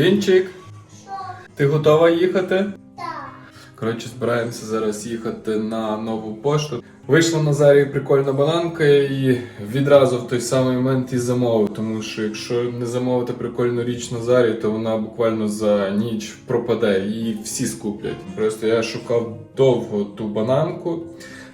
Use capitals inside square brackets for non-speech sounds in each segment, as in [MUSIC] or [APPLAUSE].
Вінчик, ти готова їхати? Так. Коротше, збираємося зараз їхати на нову пошту. Вийшла на Зарі прикольна бананка і відразу в той самий момент і замовив. Тому що якщо не замовити прикольну річ на Зарі, то вона буквально за ніч пропаде. Її всі скуплять. Просто я шукав довго ту бананку.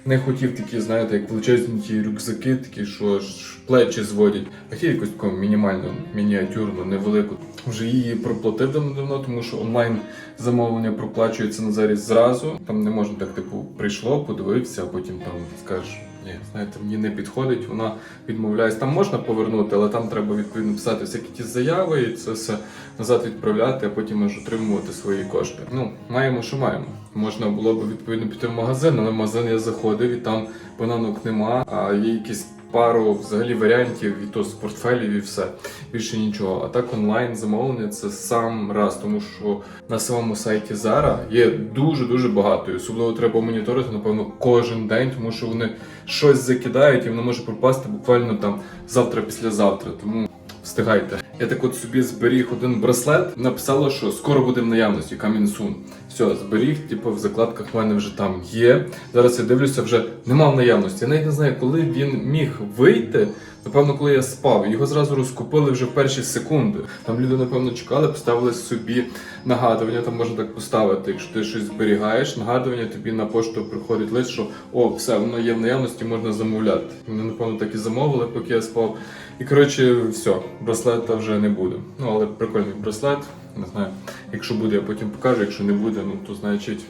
Не хотів такі, знаєте, як величезні ті рюкзаки, такі, що ж плечі зводять. А хотів якусь таку мінімальну, мініатюрну, невелику. Вже її проплатив давно, тому що онлайн замовлення проплачується на зарі зразу. Там не можна так, типу, прийшло, подивився, а потім там скажеш. Ні, знаєте, мені не підходить, вона відмовляється. Там можна повернути, але там треба відповідно писати всякі ті заяви і це все назад відправляти, а потім аж отримувати свої кошти. Ну, маємо, що маємо. Можна було б відповідно піти в магазин, але в магазин я заходив і там бананок нема, а є якісь пару взагалі варіантів, і то з портфелів, і все. Більше нічого. А так онлайн замовлення це сам раз, тому що на самому сайті Zara є дуже дуже багато. І особливо треба моніторити, напевно, кожен день, тому що вони щось закидають і воно може пропасти буквально там завтра, післязавтра. Тому встигайте. Я так от собі зберіг один браслет, написало, що скоро буде в наявності soon. Все, зберіг, типу, в закладках в мене вже там є. Зараз я дивлюся, вже нема в наявності. Я навіть не знаю, коли він міг вийти. Напевно, коли я спав, його зразу розкупили вже в перші секунди. Там люди, напевно, чекали, поставили собі нагадування, там можна так поставити. Якщо ти щось зберігаєш, нагадування тобі на пошту приходить лист, що о, все, воно є в наявності, можна замовляти. Вони, напевно, так і замовили, поки я спав. І коротше, все, браслета вже не буде. Ну, але прикольний браслет. Не знаю, якщо буде, я потім покажу. Якщо не буде, ну то значить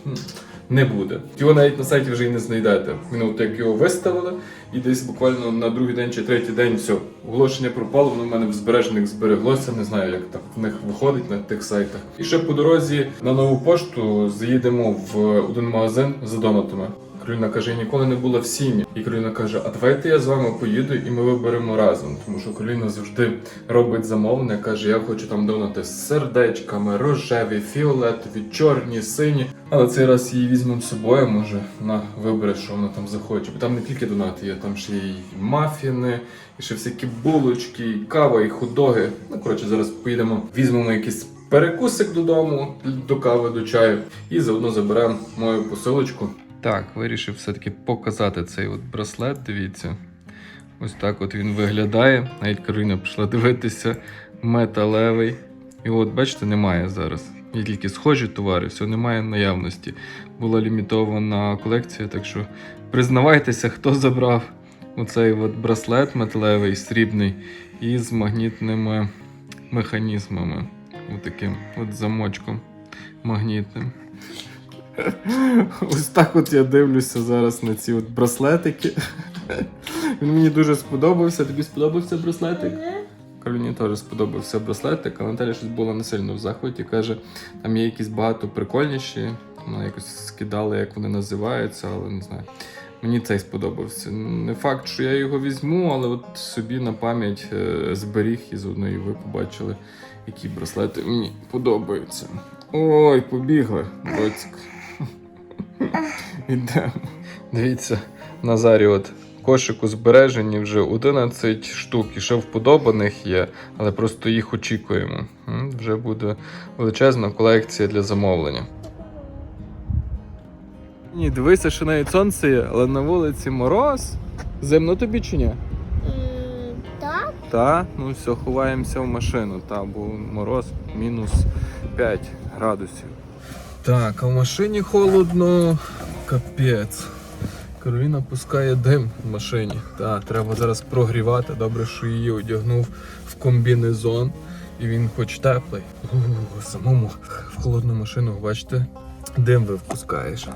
не буде. Його навіть на сайті вже і не знайдете. Він от як його виставили, і десь буквально на другий день чи третій день все, оголошення пропало, воно в мене в збережених збереглося. Не знаю, як так в них виходить на тих сайтах. І ще по дорозі на нову пошту заїдемо в один магазин за донатами. Кароліна каже, я ніколи не була в сім'ї. І Кароліна каже, а давайте я з вами поїду і ми виберемо разом. Тому що Кароліна завжди робить замовлення, каже, я хочу там донати з сердечками, рожеві, фіолетові, чорні, сині. Але цей раз її візьмемо з собою, може вона вибере, що вона там захоче. Бо там не тільки донати є, там ще і мафіни, і ще всякі булочки, і кава, і худоги. Ну коротше, зараз поїдемо, візьмемо якийсь перекусик додому, до кави, до чаю, і заодно заберемо мою посилочку. Так, вирішив все-таки показати цей от браслет. Дивіться. Ось так от він виглядає. Навіть Кароліна пішла дивитися. Металевий. І от, бачите, немає зараз. Є тільки схожі товари, все немає наявності. Була лімітована колекція, так що признавайтеся, хто забрав оцей от браслет металевий, срібний, із магнітними механізмами. Отаким от замочком магнітним. Ось так от я дивлюся зараз на ці от браслетики. Він мені дуже сподобався. Тобі сподобався браслетик? Кароліні теж сподобався браслетик, а Наталя щось була не сильно в захваті. Каже, там є якісь багато прикольніші. Вона якось скидала, як вони називаються, але не знаю. Мені цей сподобався. Не факт, що я його візьму, але от собі на пам'ять е, зберіг і заодно і ви побачили, які браслети мені подобаються. Ой, побігли, доцьк. [LAUGHS] Ідемо. Дивіться, Назарі, от кошику збережені вже 11 штук, і ще вподобаних є, але просто їх очікуємо. Вже буде величезна колекція для замовлення. Ні, дивися, що навіть сонце є, але на вулиці мороз. Зимно тобі чи ні? Так. Та, ну все, ховаємося в машину, та, бо мороз мінус 5 градусів. Так, а в машині холодно, капець. Кароліна пускає дим в машині. Та, треба зараз прогрівати. Добре, що її одягнув в комбінезон. І він хоч теплий. У, самому в холодну машину, бачите, дим ви впускаєш.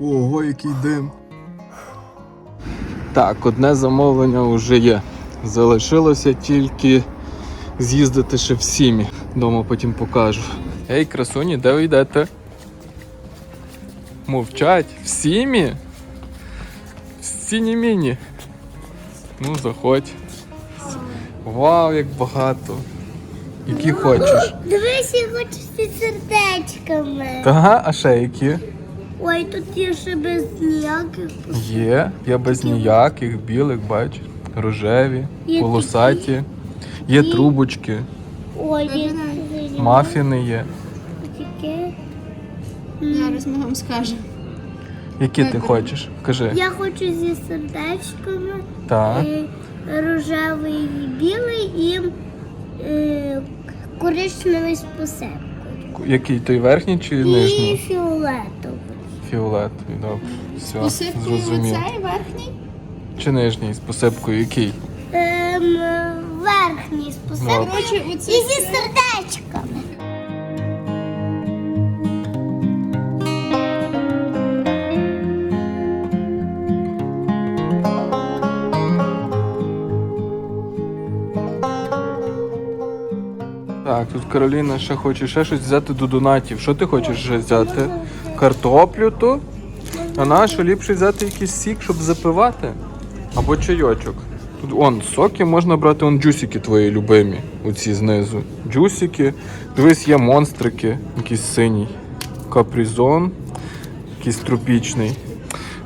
Ого, який дим. Так, одне замовлення вже є. Залишилося тільки з'їздити ще в сімі. Дома потім покажу. Ей, красуні, де ви йдете? Мовчать в сімі? В сіні-міні. Ну, заходь. Вау, як багато. Які хочеш. Дивись, я хочу зі сердечками. Ага, а ще які? Ой, тут є ще без ніяких. Є, є без ніяких, білих, бач, рожеві, Є полосаті. Є трубочки, Ой, мафіни є. Зараз ми вам скажемо. Які ти хочеш? Кажи. Я хочу зі сердечками, Так. е, рожевий і білий і е, коричневий з посипкою. Який той верхній чи І нижній? фіолетовий. Фіолетовий, добре. Все, Посипкою зрозумів. оцей верхній. Чи нижній з посипкою який? Ем, верхній з посипкою і зі сердечками. Так, тут Кароліна ще хоче ще щось взяти до донатів. Що ти хочеш ще взяти? Картоплю ту? А на що ліпше взяти якийсь сік, щоб запивати? Або чайочок. Тут он, соки можна брати, он джусики твої любимі, оці знизу. Джусики. Дивись, є монстрики, якийсь синій. Капризон, якийсь тропічний.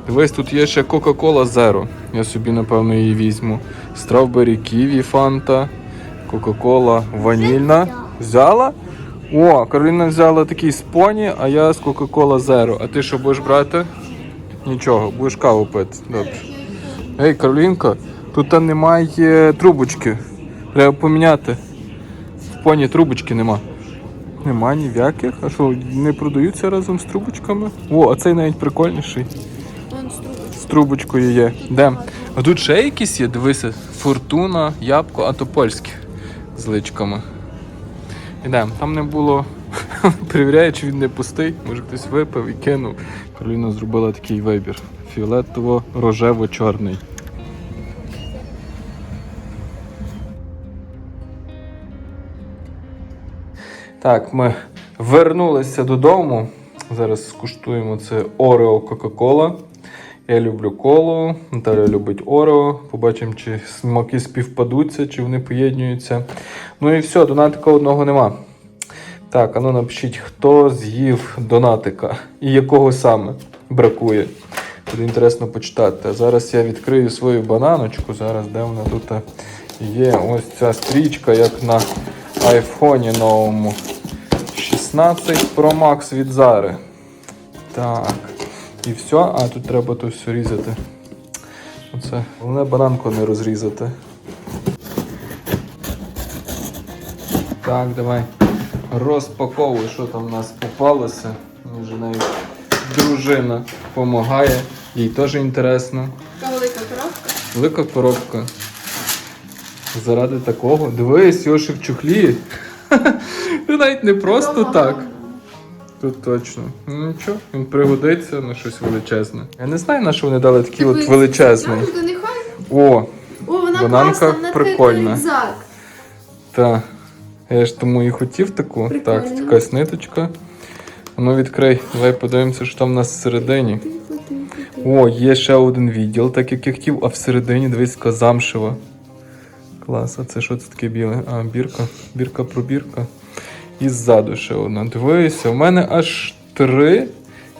Дивись, тут є ще Coca-Cola Zero. Я собі, напевно, її візьму. Стравбері ківі фанта, Кока-Кола ванільна. Взяла? О, Кароліна взяла такий з поні, а я з Кока-Кола Zero. А ти що будеш брати? Нічого, будеш каву пити. Добре. Ей, Каролінка, тут немає трубочки. Треба поміняти. В поні трубочки нема. Нема ні в яких. А що, не продаються разом з трубочками? О, а цей навіть прикольніший. Вон струбочка. З трубочкою є. Де? А тут ще якісь є, дивися. Фортуна, ябко, а то польське з личками. Ідемо. Там не було. [LAUGHS] Перевіряю, чи він не пустий. Може хтось випив і кинув. Кароліна зробила такий вибір. Фіолетово-рожево-чорний. Так, ми вернулися додому. Зараз скуштуємо це Орео Кока-Кола. Я люблю колу, Наталя любить Орео. Побачимо, чи смаки співпадуться, чи вони поєднуються. Ну і все, донатика одного нема. Так, а ну напишіть, хто з'їв донатика і якого саме бракує. Буде інтересно почитати. А зараз я відкрию свою бананочку. Зараз де вона тут є. Ось ця стрічка, як на айфоні новому. 16 Pro Max від Зари. Так. І все. А тут треба то все різати. Оце. Головне бананку не розрізати. Так, давай. Розпаковуй, що там в нас попалося. Вже навіть дружина допомагає. Їй теж інтересно. Така велика коробка. Велика коробка. Заради такого. Дивись, Йоши в чухлі. [LAUGHS] Навіть не просто так. Тут точно. Ну нічого, він пригодиться на щось величезне. Я не знаю, на що вони дали такий от величезний. О, О, вона Бананка класна, прикольна. такий рюкзак. та. Я ж тому і хотів таку. Прикольно. Так, якась ниточка. Ну відкрий, давай подивимося, що там у нас всередині. О, є ще один відділ, так як я хотів, а всередині дивись, замшева. Клас, а це що це таке біле? А, бірка, бірка пробірка. І ззаду ще одна. Дивися, у мене аж три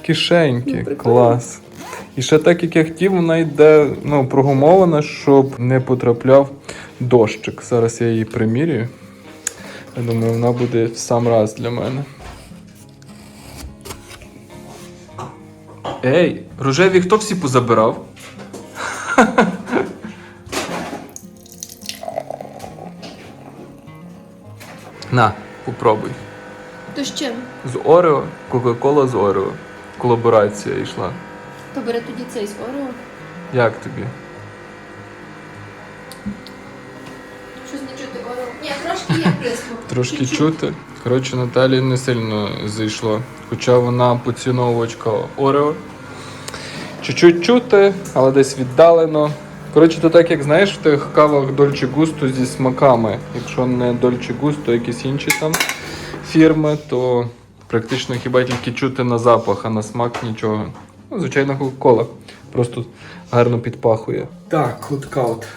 кишеньки. Ну. Клас. І ще так, як я хотів, вона йде ну, прогумована, щоб не потрапляв дощик. Зараз я її примірюю. Я думаю, вона буде в сам раз для мене. Ей, рожеві хто всі позабирав? [LAUGHS] На, попробуй. То з чим? З Орео, Кока-Кола з Орео. Колаборація йшла. То бере тоді цей з Орео. Як тобі? Щось не чути Орео. Ні, трошки є присмак. Трошки Чуть-чуть. чути. Коротше, Наталі не сильно зайшло. Хоча вона поціновувачка Орео. Чуть-чуть чути, але десь віддалено. Коротше, то так як знаєш в тих кавах Дольче Густо зі смаками. Якщо не Дольче Густо, якісь інші там фірми, то практично хіба тільки чути на запах, а на смак нічого. Ну, звичайно, Кока-Кола. Просто гарно підпахує. Так, от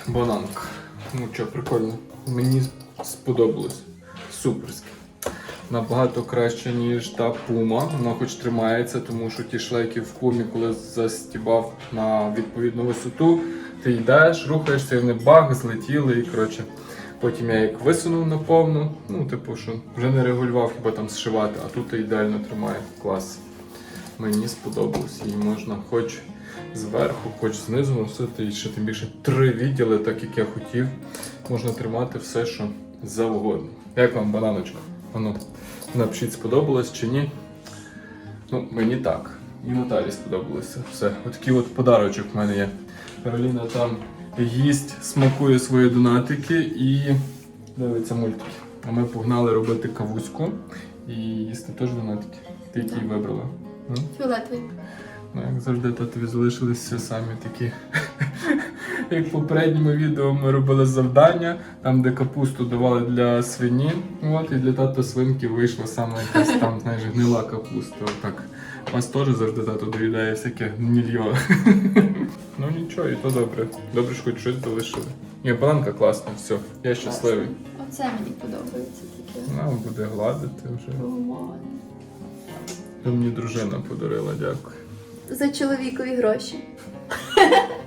бананка. Ну що, прикольно. Мені сподобалось. Суперськи. Набагато краще, ніж та пума. Вона хоч тримається, тому що ті шлейки в пумі, коли застібав на відповідну висоту, ти йдеш, рухаєшся, і вони баг, злетіли і коротше. Потім я як висунув на повну, ну, типу, що вже не регулював хіба там зшивати, а тут ідеально тримає клас. Мені сподобалось. Її можна хоч зверху, хоч знизу носити, і ще тим більше три відділи, так як я хотів. Можна тримати все, що завгодно. Як вам бананочка? Ану, напишіть, сподобалось чи ні. Ну, мені так. І Наталі сподобалося. Все. Отакий от подарочок в мене є. Кароліна там їсть, смакує свої донатики і дивиться мультики. А ми погнали робити кавуську і їсти теж донатики. Ти які вибрала? М? Фіолетовий. Ну, як завжди, татові залишилися самі такі. [LAUGHS] Як в попередньому відео ми робили завдання, там, де капусту давали для свині. От, і для тата свинки вийшла саме якась там, знаєш, гнила капуста. Отак. У вас теж завжди тато доїдає всяке гнільо. [LAUGHS] ну нічого, і то добре. Добре, що хоч щось залишили. Ні, бананка класна, все, я щасливий. Оце мені подобається таке. Нам буде гладити вже. Роман. Мені дружина подарила, дякую. За чоловікові гроші. [LAUGHS]